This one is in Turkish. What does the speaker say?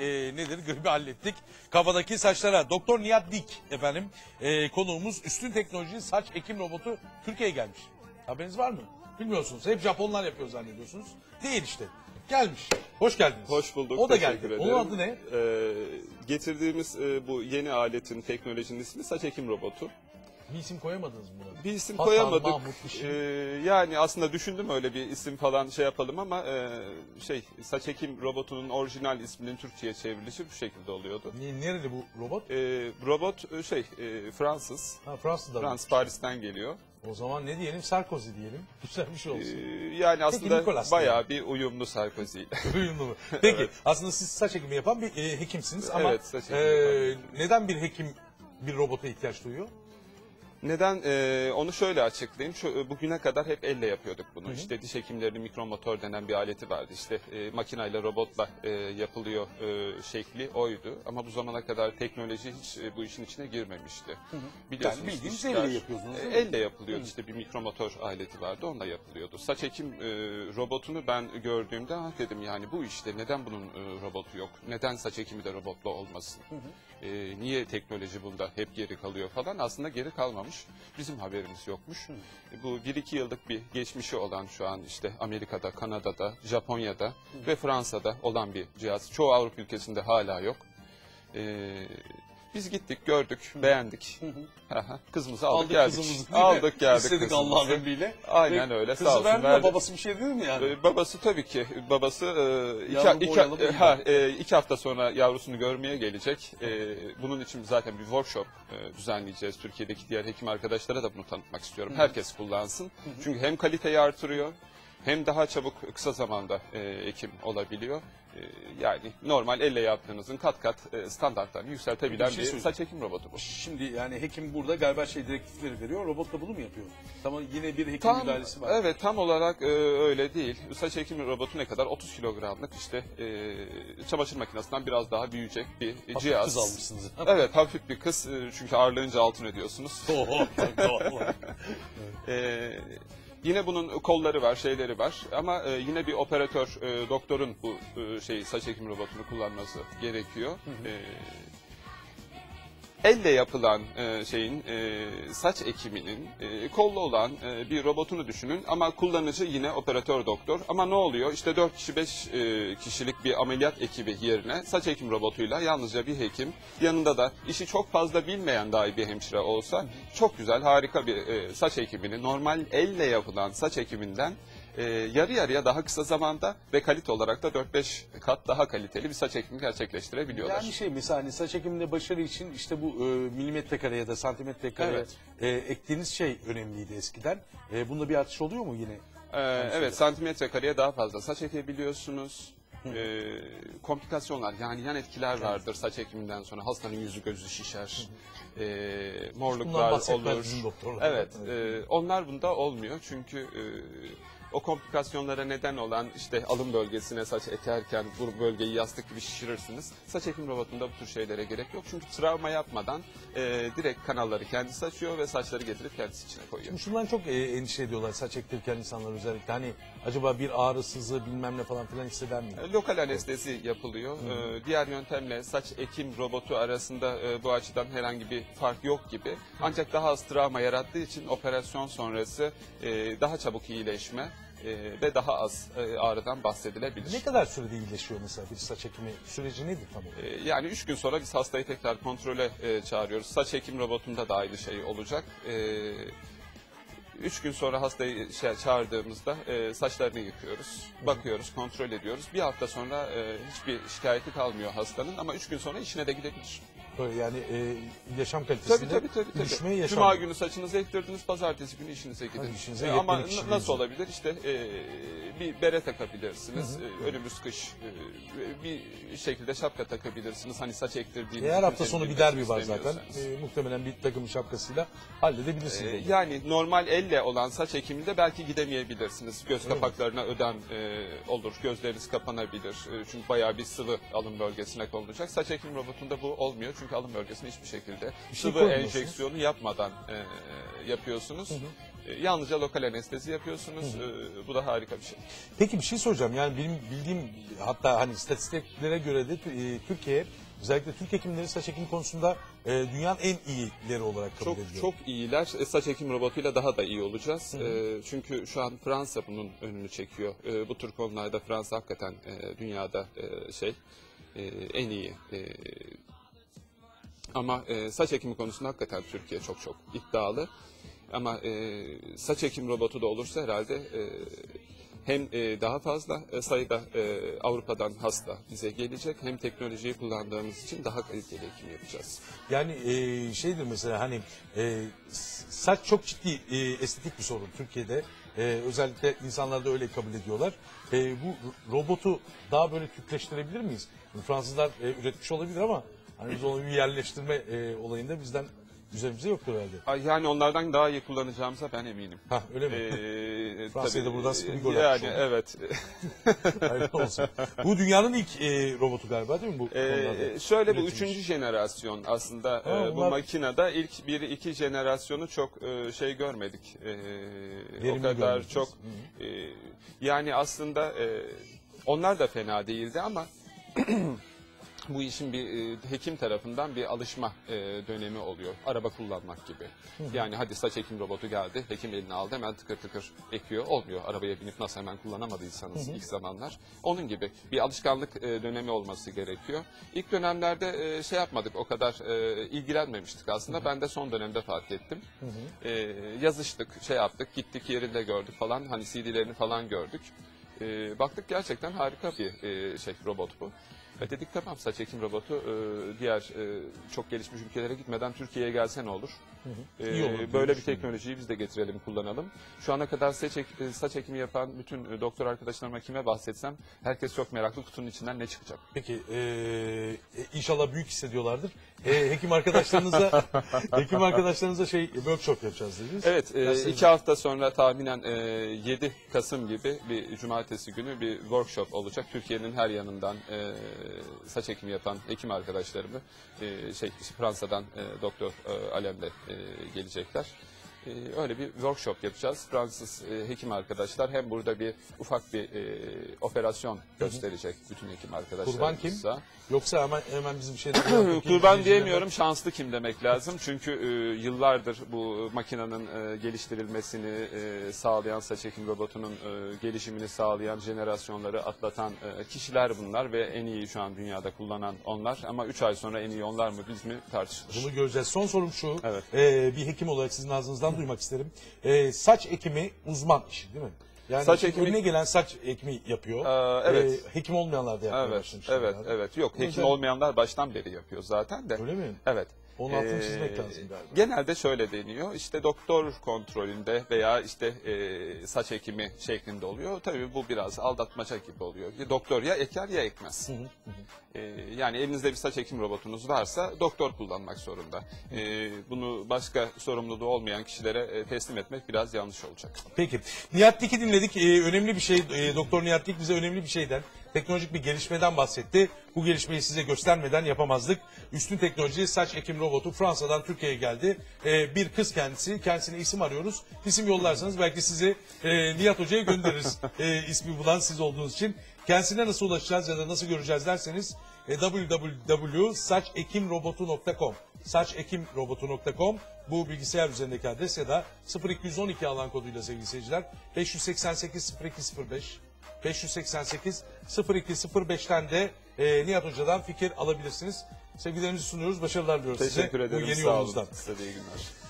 e, nedir? Gribi hallettik. Kafadaki saçlara. Doktor Nihat Dik efendim. E, konuğumuz üstün teknoloji saç ekim robotu Türkiye'ye gelmiş. Haberiniz var mı? Bilmiyorsunuz. Hep Japonlar yapıyor zannediyorsunuz. Değil işte. Gelmiş. Hoş geldiniz. Hoş bulduk. O da geldi. ederim. Onun adı ne? Ee, getirdiğimiz e, bu yeni aletin, teknolojinin ismi saç ekim robotu. Bir isim koyamadınız mı buna? Bir isim Hasan, koyamadık. Mahmut bir şey. Ee, yani aslında düşündüm öyle bir isim falan şey yapalım ama e, şey saç ekim robotunun orijinal isminin Türkçe'ye çevrilişi bu şekilde oluyordu. Ne- Nerede bu robot? Ee, robot e, şey e, Fransız. Ha, Fransa'da. mı? Fransız Paris'ten geliyor. O zaman ne diyelim? Sarkozy diyelim. Güzel bir şey Ee, olsun. yani aslında Nicolas bayağı bir uyumlu Sarkozy. Uyumlu mu? Peki aslında siz saç ekimi yapan bir e, hekimsiniz ama Evet, saç ekimi e, yapan neden bir hekim bir robota ihtiyaç duyuyor? Neden? Ee, onu şöyle açıklayayım. Şu, e, bugüne kadar hep elle yapıyorduk bunu. İşte diş hekimlerinin mikromotor denen bir aleti vardı. İşte e, makineyle, robotla e, yapılıyor e, şekli oydu. Ama bu zamana kadar teknoloji hiç e, bu işin içine girmemişti. Biliyorsunuz Yani bildiğiniz dişler- elle yapıyordunuz, E, değil mi? elle yapılıyordu. İşte bir mikromotor aleti vardı. Onunla yapılıyordu. Saç ekim e, robotunu ben gördüğümde ah dedim yani bu işte neden bunun e, robotu yok? Neden saç ekimi de robotla olmasın? E, niye teknoloji bunda hep geri kalıyor falan? Aslında geri kalmamış. Bizim haberimiz yokmuş. E, Bu 1-2 yıllık bir geçmişi olan şu an işte Amerika'da, Kanada'da, Japonya'da ve Fransa'da olan bir cihaz. Çoğu Avrupa ülkesinde hala yok. E, biz gittik, gördük, beğendik. Aha, Kızımızı aldık, Aldık geldik. kızımızı değil? Aldık geldik İstedik. Allah'ın emriyle. Aynen Ve öyle. Kızı Sağ olsun de verdi. babası bir şey dedi mi yani? Ee, babası tabii ki. Babası e, iki, iki, mı? ha, e, iki hafta sonra yavrusunu görmeye gelecek. E, bunun için zaten bir workshop e, düzenleyeceğiz. Türkiye'deki diğer hekim arkadaşlara da bunu tanıtmak istiyorum. Herkes kullansın. Çünkü hem kaliteyi artırıyor hem daha çabuk kısa zamanda e, ekim olabiliyor. E, yani normal elle yaptığınızın kat kat e, standartlarını yükseltebilen Bir bir, şey söyleyeyim. saç ekim robotu bu. Şimdi yani hekim burada galiba şey direktifleri veriyor. Robot da bunu mu yapıyor? Tamam yine bir hekim Tam, müdahalesi var. evet tam olarak e, öyle değil. Saç ekim robotu ne kadar? 30 kilogramlık işte e, çamaşır makinesinden biraz daha büyüyecek bir Hafif cihaz. Kız almışsınız. Evet hafif bir kız e, çünkü ağırlığınca altın ödüyorsunuz. Doğru, doğru. E, yine bunun kolları var, şeyleri var ama e, yine bir operatör, e, doktorun bu e, şey saç ekim robotunu kullanması gerekiyor. E, elle yapılan e, şeyin e, saç ekiminin e, kollu olan e, bir robotunu düşünün ama kullanıcı yine operatör doktor. Ama ne oluyor? İşte 4 kişi 5 e, kişilik bir ameliyat ekibi yerine saç ekim robotuyla yalnızca bir hekim yanında da işi çok fazla bilmeyen dahi bir hemşire olsa çok güzel harika bir e, saç ekimini normal elle yapılan saç ekiminden e, yarı yarıya daha kısa zamanda ve kalite olarak da 4-5 kat daha kaliteli bir saç ekimi gerçekleştirebiliyorlar. Yani şey mesela hani saç ekiminde başarı için işte bu e, milimetre kare ya da santimetre kare Evet. e, ektiğiniz şey önemliydi eskiden. E, bunda bir artış oluyor mu yine? Ee, evet santimetre kareye daha fazla saç ekebiliyorsunuz. Ee, komplikasyonlar yani yan etkiler vardır saç ekiminden sonra hastanın yüzü gözü şişer. Bundan morluklar olur. Evet, e, onlar bunda olmuyor çünkü e, o komplikasyonlara neden olan işte alın bölgesine saç ekerken bu bölgeyi yastık gibi şişirirsiniz. Saç ekim robotunda bu tür şeylere gerek yok çünkü travma yapmadan e, direkt kanalları kendisi açıyor ve saçları getirip kendisi içine koyuyor. Şimdi şundan çok e, endişe ediyorlar saç ektirirken insanlar özellikle. Hani acaba bir ağrı sızı bilmem ne falan filan hisseder mi? E, Lokal anestezi yapılıyor. Ee, diğer yöntemle saç ekim robotu arasında e, bu açıdan herhangi bir fark yok gibi. Ancak daha az travma yarattığı için operasyon sonrası e, daha çabuk iyileşme e, ve daha az e, ağrıdan bahsedilebilir. Ne kadar sürede iyileşiyor mesela bir saç ekimi süreci nedir tam olarak? E, Yani üç gün sonra biz hastayı tekrar kontrole e, çağırıyoruz. Saç ekim robotunda da aynı şey olacak. E, Üç gün sonra hastayı şey, çağırdığımızda e, saçlarını yıkıyoruz, bakıyoruz, kontrol ediyoruz. Bir hafta sonra e, hiçbir şikayeti kalmıyor hastanın ama üç gün sonra işine de gidebilir. Böyle yani e, yaşam kalitesinde tabii tabii. tabii. düşmeyi yaşam. Cuma günü saçınızı ektirdiniz, pazartesi günü işinize gidin. İşinize E, ama işinize. nasıl olabilir? İşte e, bir bere takabilirsiniz, e, önümüz kış, e, bir şekilde şapka takabilirsiniz. Hani saç ektirdiğiniz Eğer hafta sonu bir derbi var zaten e, muhtemelen bir takım şapkasıyla halledebilirsiniz. E. Yani normal elle olan saç ekiminde belki gidemeyebilirsiniz. Göz kapaklarına ödem e, olur, gözleriniz kapanabilir. E, çünkü bayağı bir sıvı alın bölgesine konulacak. Saç ekim robotunda bu olmuyor çünkü alın bölgesine hiçbir şekilde Bir şey sıvı enjeksiyonu yapmadan e, yapıyorsunuz. E, yalnızca lokal anestezi yapıyorsunuz. E, bu da harika bir şey. Peki bir şey soracağım. Yani benim bildiğim hatta hani istatistiklere göre de e, Türkiye özellikle Türk hekimleri saç ekimi konusunda e, dünyanın en iyileri olarak kabul Çok ediliyor. çok iyiler. Saç ekim robotuyla daha da iyi olacağız. E, çünkü şu an Fransa bunun önünü çekiyor. E, bu tür konularda Fransa hakikaten e, dünyada e, şey e, en iyi. E, ama e, saç ekimi konusunda hakikaten Türkiye çok çok iddialı. Ama e, saç ekim robotu da olursa herhalde e, hem e, daha fazla e, sayıda e, Avrupa'dan hasta bize gelecek hem teknolojiyi kullandığımız için daha kaliteli ekim yapacağız. Yani e, şeydir mesela hani e, saç çok ciddi e, estetik bir sorun Türkiye'de. E, özellikle insanlar da öyle kabul ediyorlar. E, bu ro- robotu daha böyle Türkleştirebilir miyiz? Fransızlar e, üretmiş olabilir ama hani biz onu bir yerleştirme e, olayında bizden üzerimize yoktur herhalde. Ay, Yani onlardan daha iyi kullanacağımıza ben eminim. Ha öyle mi? Ee, Fransa'ya da buradan sıkı bir gol Yani atmış oldu. evet. Hayırlı olsun. Bu dünyanın ilk e, robotu galiba değil mi bu konularda? Ee, şöyle bu Üretilmiş. üçüncü jenerasyon aslında Ha, e, bu bunlar- makinede ilk bir iki jenerasyonu çok e, şey görmedik. E, o Verimli kadar görmediniz. çok e, yani aslında e, onlar da fena değildi ama bu işin bir e, hekim tarafından bir alışma e, dönemi oluyor. Araba kullanmak gibi. Yani hadi saç ekim robotu geldi, hekim eline aldı hemen tıkır tıkır ekiyor. Olmuyor. Arabaya binip nasıl hemen kullanamadıysanız ilk zamanlar. Onun gibi bir alışkanlık e, dönemi olması gerekiyor. İlk dönemlerde e, şey yapmadık, o kadar e, ilgilenmemiştik aslında. Ben de son dönemde fark ettim. E, yazıştık, şey yaptık, gittik yerinde gördük falan. Hani CD'lerini falan gördük. E, baktık gerçekten harika bir e, şey robot bu. Ve dedik tamam saç ekim robotu e, diğer e, çok gelişmiş ülkelere gitmeden Türkiye'ye gelse ne olur? E, İyi olur diye böyle bir teknolojiyi biz de getirelim, kullanalım. Şu ana kadar saç, ek- e, saç ekimi yapan bütün e, doktor arkadaşlarıma kime bahsetsem herkes çok meraklı kutunun içinden ne çıkacak? Peki e, e, inşallah büyük hissediyorlardır. E, hekim arkadaşlarınıza hekim arkadaşlarınıza şey workshop yapacağız dediniz. Evet, e, iki hafta sonra tahminen e, 7 Kasım gibi bir cumartesi günü bir workshop olacak. Türkiye'nin her yanından e, saç ekimi yapan hekim arkadaşlarımı e, şey Fransa'dan e, Doktor e, Alem'le e, gelecekler. E, öyle bir workshop yapacağız. Fransız e, hekim arkadaşlar hem burada bir ufak bir e, operasyon gösterecek bütün hekim arkadaşlarımıza. Kurban kim? Yoksa hemen hemen bizim şeyden Kurban diyemiyorum, şanslı kim demek lazım. Çünkü e, yıllardır bu makinenin e, geliştirilmesini e, sağlayan, saç ekim robotunun e, gelişimini sağlayan, jenerasyonları atlatan e, kişiler bunlar ve en iyi şu an dünyada kullanan onlar. Ama 3 ay sonra en iyi onlar mı biz mi tartışılır. Bunu göreceğiz. Son sorum şu. Evet. E, bir hekim olarak sizin ağzınızdan duymak isterim. E, saç ekimi uzman işi değil mi? Yani Saç ekimi- önüne gelen saç ekimi yapıyor. Aa, evet. E, hekim olmayanlar da yapmaya Evet, evet, galiba. evet. Yok, hekim olmayanlar baştan beri yapıyor zaten de. Öyle mi? Evet. Onun altını Ee, çizmek lazım galiba. Genelde şöyle deniyor. İşte doktor kontrolünde veya işte e, saç ekimi şeklinde oluyor. Tabii bu biraz aldatmaca gibi oluyor. Doktor ya eker ya ekmez. Ee, yani elinizde bir saç ekim robotunuz varsa doktor kullanmak zorunda. Ee, bunu başka sorumluluğu olmayan kişilere e, teslim etmek biraz yanlış olacak. Peki. Nihat Dik'i dinledik. Ee, önemli bir şey, e, Doktor Nihat Dik bize önemli bir şeyden, teknolojik bir gelişmeden bahsetti. Bu gelişmeyi size göstermeden yapamazdık. Üstün teknoloji saç ekim robotu Fransa'dan Türkiye'ye geldi. Ee, bir kız kendisi. Kendisine isim arıyoruz. İsim yollarsanız belki sizi e, Nihat Hoca'ya göndeririz. E, ismi bulan siz olduğunuz için. Kendisine nasıl ulaşacağız ya da nasıl göreceğiz derseniz e, www.saçekimrobotu.com saçekimrobotu.com bu bilgisayar üzerindeki adres ya da 0212 alan koduyla sevgili seyirciler 588 0205 588 0205'ten de e, Nihat Hoca'dan fikir alabilirsiniz. Sevgilerimizi sunuyoruz. Başarılar diliyoruz size Teşekkür ederim. bu yeni Sağ olun. yolunuzdan. Size iyi günler.